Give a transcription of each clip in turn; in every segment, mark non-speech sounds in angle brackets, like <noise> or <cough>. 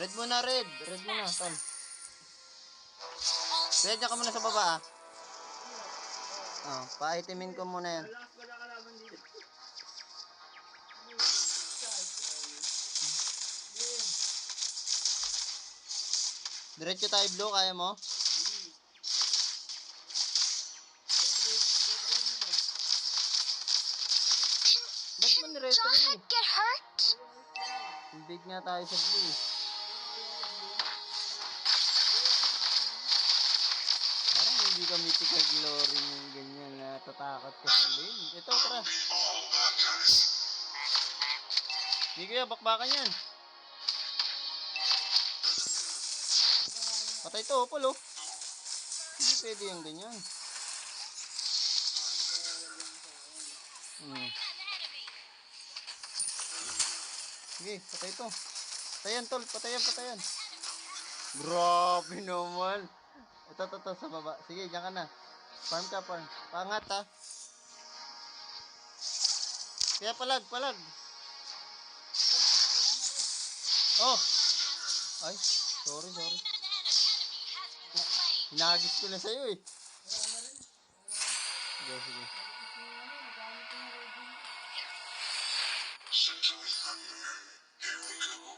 Red muna, red. Red muna, tol. Red, ka muna sa baba, ah. Oh, paitimin ko muna yan. Diretso tayo blue, kaya mo? Ba't mo eh? Jawhead get hurt? Big nga tayo sa blue. Ka mythical glory yung ganyan na tatakot ka sa lane. Ito, tara. Hindi kaya, bakbakan yan. Patay to, Opal, oh. Hindi pwede yung ganyan. Hmm. Sige, patay to. Patayan, tol. Patayan, patayan. Grabe naman. Ito, ito, ito, sa baba. Sige, dyan ka na. Farm ka, farm. Pangat, ha. Kaya palag, palag. Oh. Ay, sorry, sorry. Hinagis ko na sa'yo, eh. Sige, sige. Huh?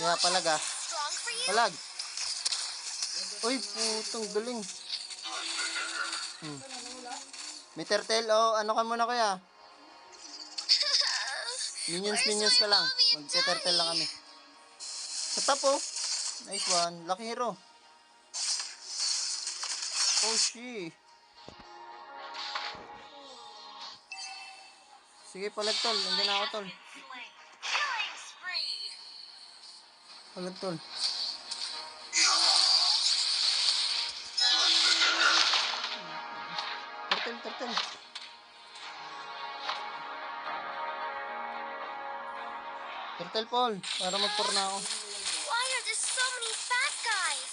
Kaya palag, ah. Palag. Uy, putong galing. Hmm. May turtle, oh, ano ka muna kaya? Minions, minions ka lang. Magte-turtle lang kami. Sa top, oh. Nice one. Lucky hero. Oh, she. Sige, palag tol. Nandiyan na ako, tol. Palag tol. Turtle, turtle. Turtle Paul, para magpur na ako. Why are there so many bad guys?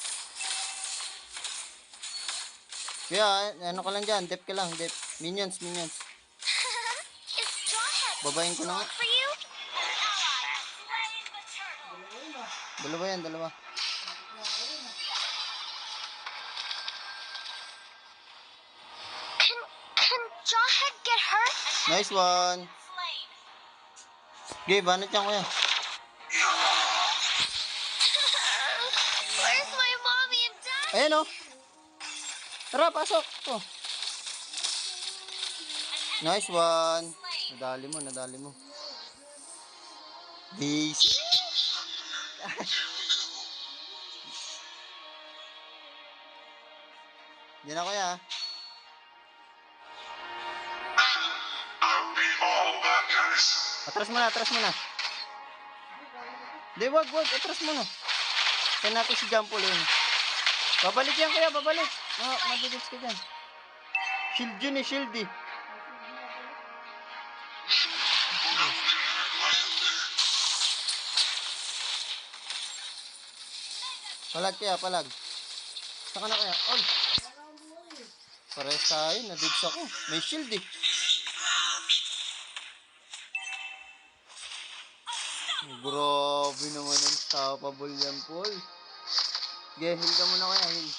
Kaya, ano ka lang dyan, dep ka lang, dep. Minions, minions. <laughs> Babayin ko na nga. Dalawa yan, dalawa. Can can Jawhead get hurt? Nice one. Okay, banat yan kuya. <laughs> Where's my mommy and daddy? Ayan o. Tara, pasok. Oh. Nice one. Nadali mo, nadali mo. Base. Yan na kuya. Atras muna, atras muna. Di, wag, wag. Atras muna. Kaya natin si Jampol yun. Babalik yan kuya, babalik. Oh, mabilis ka dyan. Shield yun eh, shield eh. Palag kaya, palag. Saka na kaya. Ol. Pares tayo, nadigs ako. May shield eh. Grabe naman ang stoppable yan, Paul. Sige, heal ka muna kaya, heal.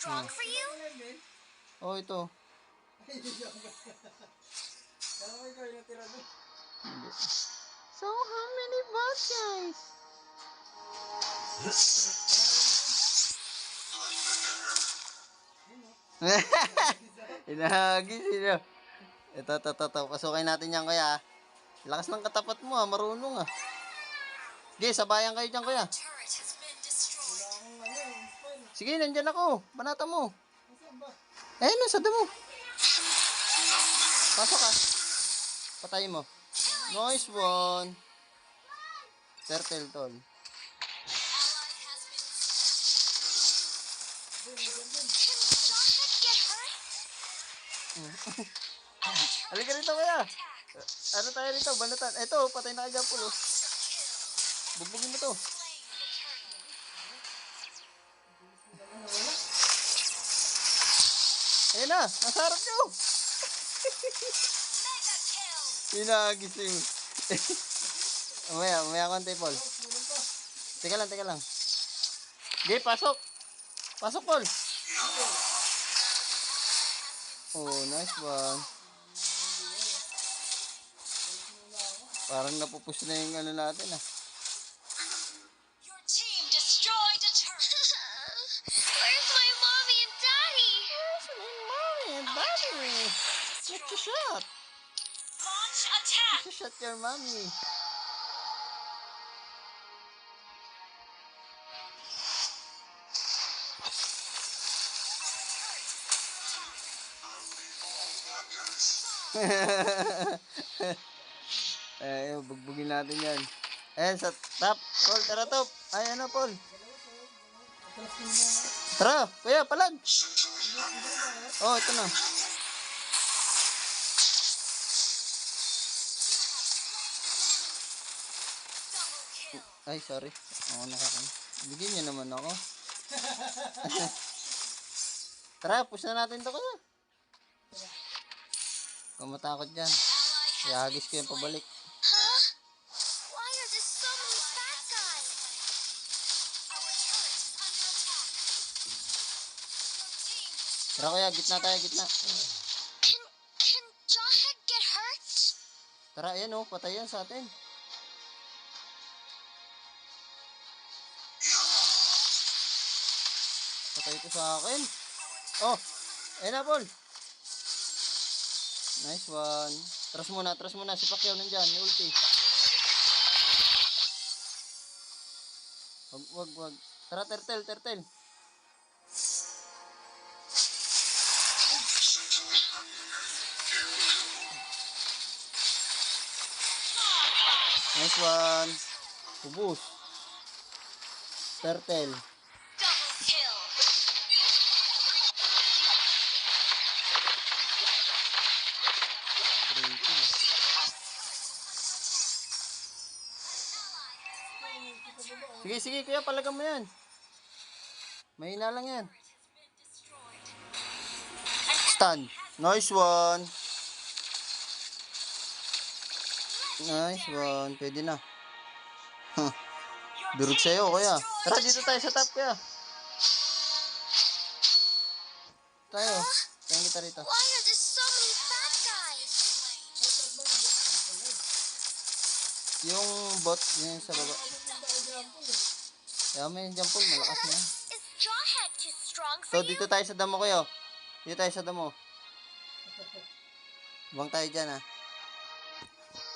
Strong for you? Oh, ito. So, how many guys? Inahagi sila. Ito, ito, ito, ito. Pasukin natin yan, kuya. ah. Lakas ng katapat mo, ah. Marunong, ah. Sige, sabayan kayo dyan, kuya. Sige, nandyan ako. Banata mo. Eh, no, sa damo. Pasok ka. Patay mo. Nice one. Turtle, tol. <laughs> Halika rito kuya. Ano tayo rito? Balatan. Eto, patay na kay Jampol. Oh. Bugbugin mo to. Ayun na, nasa harap nyo. <laughs> Pinagising. Umaya, <laughs> umaya konti, Paul. Teka lang, teka lang. Di, pasok. Pasok, Paul. Oh, nice one. Parang napupush na yung ano natin ah. Attack. Get your mommy. <laughs> eh, bugbugin natin yan. Ayan, sa top. Paul, tara top. Ay, ano, Paul? Tara, kuya, palag. Oh, ito na. Ay, sorry. Ako nakakan. Bigyan niyo naman ako. <laughs> Tara, push na natin to kuya. Kung matakot dyan. Ihagis ko yung pabalik. Tara kuya, gitna tayo, gitna. Tara, ayan oh, patay yan sa atin. Patay ito sa akin. Oh, ayun na, Paul. Nice one. Tras muna, tras muna. Si Pacquiao nandyan, ni ulti. Wag, wag, wag. Tara, tertel, tertel. Nice one. Ubus. Turtle. Sige, sige, kuya, palagan mo yan. Mahina lang yan. Stun. Nice one. Nice one. Pwede na. Huh. Durog sa'yo, kuya. Tara, dito tayo sa top, kuya. Tayo. Tayo kita rito. Why are there so many bad guys? Yung bot, yun sa baba. May jump pool, malakas na yan. So, dito tayo sa damo kuya. Dito tayo sa damo. Buwang tayo dyan, ha.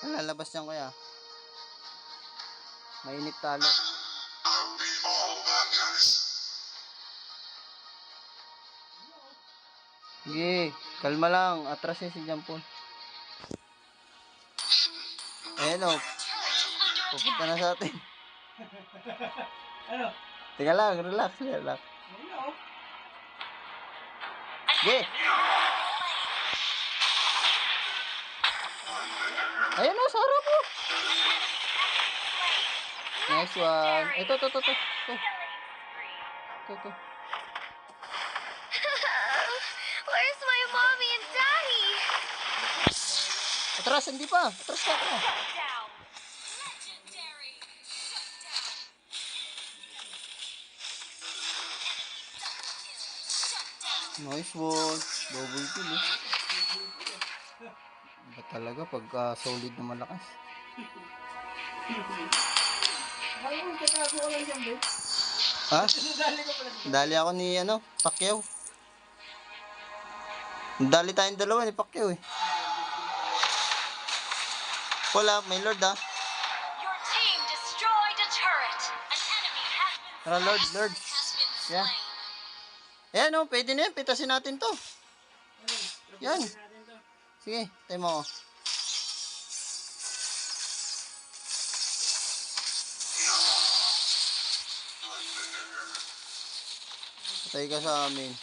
Ang lalabas niyan, kuya. Mainit talo. Sige, kalma lang. Atras yun si Jampon. Ayan o, pupunta na sa atin. Ano? Teka lang, relax, relax. Ano? Sige. Ayan o, sa harap. Nice one. Ito, ito, ito, ito. Ito, ito. ito. Where's my mommy and daddy? Atras, hindi pa. Atras ka pa. Nice one. Double kill eh. Iba talaga pagka solid na malakas. Ha? Dali ako ni ano, Pacquiao. Dali tayong dalawa ni Pacquiao eh. Wala, may Lord ah. Tara, Lord, Lord. Yeah. Ayan oh, pwede na yan. Pitasin natin to. Yan. Sige, tayo mo. Patay ka sa amin.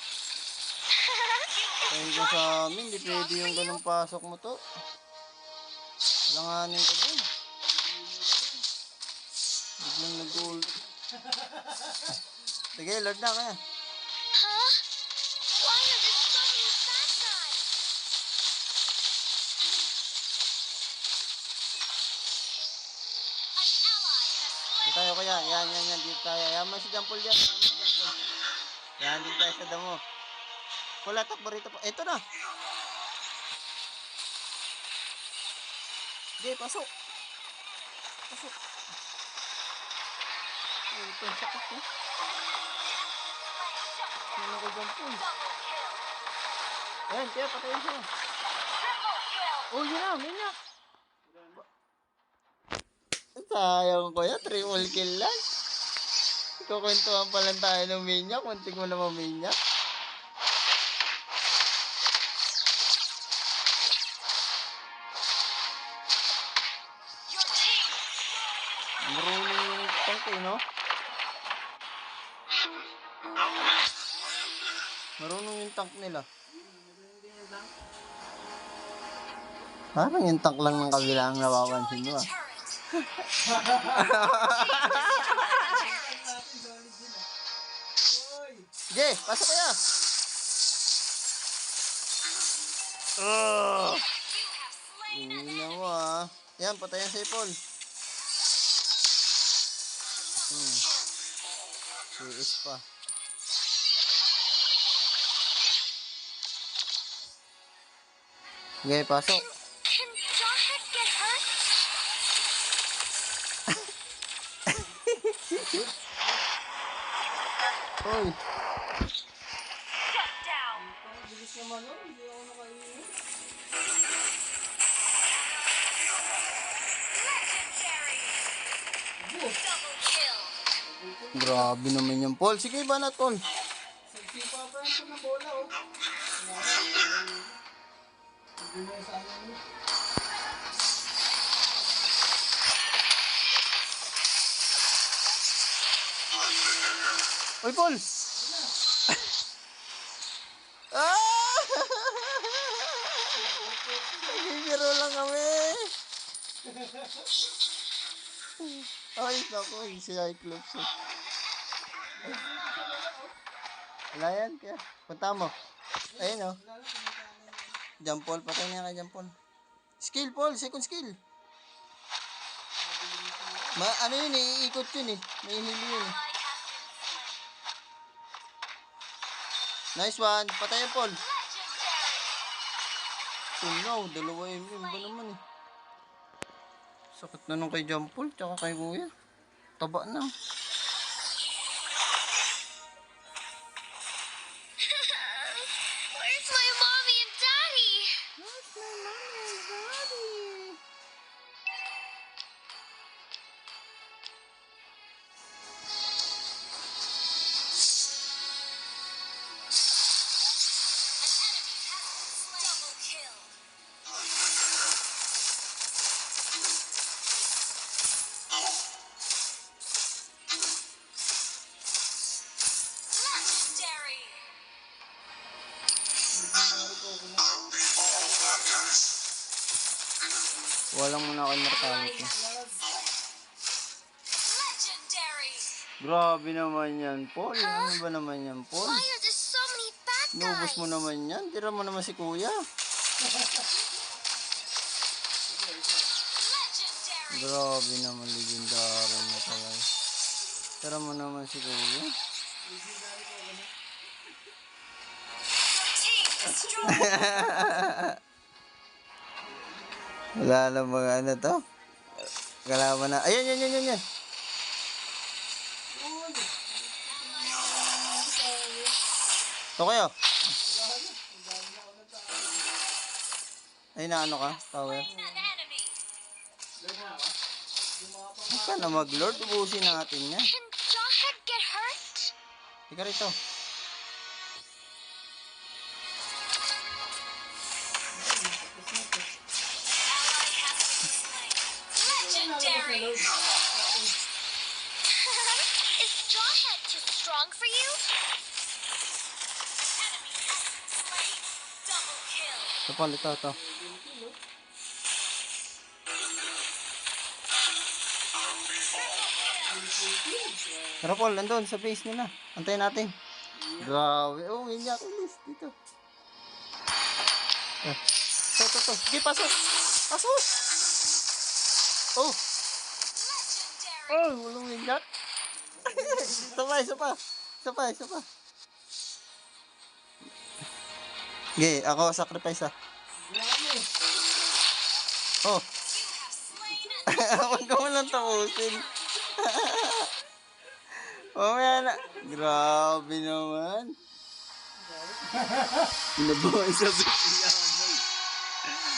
Dahil ka sa amin, di pwede yung ganung pasok mo to. Langanin ka dun. Biglang nag-goal. <laughs> Sige, load na kaya. Tayo kaya. Yan, yan, yan. Dito tayo. Yan mo si Jampol dyan. Yan mo si Jampol. Yan, dito tayo sa damo. Wala, takbo rito pa. Ito na. Sige, pasok. Pasok. Ito, sakit eh. Ano ko Jampol? Ayan, kaya patayin siya. Oh, yun na, yun na. Sayang ko yan, triple kill lang. Kukwentuhan pa lang tayo ng minyak, muntik mo na maminyak. Your team Marunong yung tank eh, no? Marunong yung tank nila. Parang yung tank lang ng kabila ang napapansin mo ah. Sige, pasok kaya! Oh! Mo ah. Yan, patayan si Paul. Hmm. Tiis pa. Sige, pasok. Can Jawhead get hurt? Hoy, Shut down. Naman nun, grabe naman yung Paul. Sige, banat Paul. Hoy, Paul! ah! Nagbibiro lang kami. Ay, naku, si Cyclops. Wala yan, kaya. Punta mo. Ayun, oh. Jump Paul, patay niya kay Jump Paul. Skill, Paul, second skill. Ma, ano yun eh, iikot yun eh. May hili yun eh. Nice one. Patay yung Paul. Legendary. Tunaw, dalawa MM ba naman eh. Sakit na nung kay John Paul, tsaka kay Kuya. Taba na. Walang muna ako immortality. Legendary. Grabe naman yan, Paul. Ano ba naman yan, Paul? Nubos mo naman yan. Tira mo naman si Kuya. Legendary. Grabe naman, legendary mo talaga. Tira mo naman si Kuya. Destroyed. <laughs> Wala lang mga ano to. Kalaban na. Ayan, yan, yan, yan, yan. Ito kayo. Ay, na ano ka? Enemy. Huwag ka na mag-lord. Ubusin natin yan. Can Jawhead get hurt? Ika rito. Legendary. Is Jawhead too strong for you? Slain. Paul, ito, ito. Tara Paul, nandun sa base nila. Antayin natin. Grabe. Oh, minyak ulis dito. Ah. Ito, ito, ito. Sige, pasok. Pasok. Oh. Oh, walang <laughs> minyak. isa pa, isa pa. Isa pa, isa pa. Okay, ako sacrifice ah. Oh, huwag ka mo lang tapusin. <laughs> Mamaya na. Grabe naman. Pinabawan sa bigyan.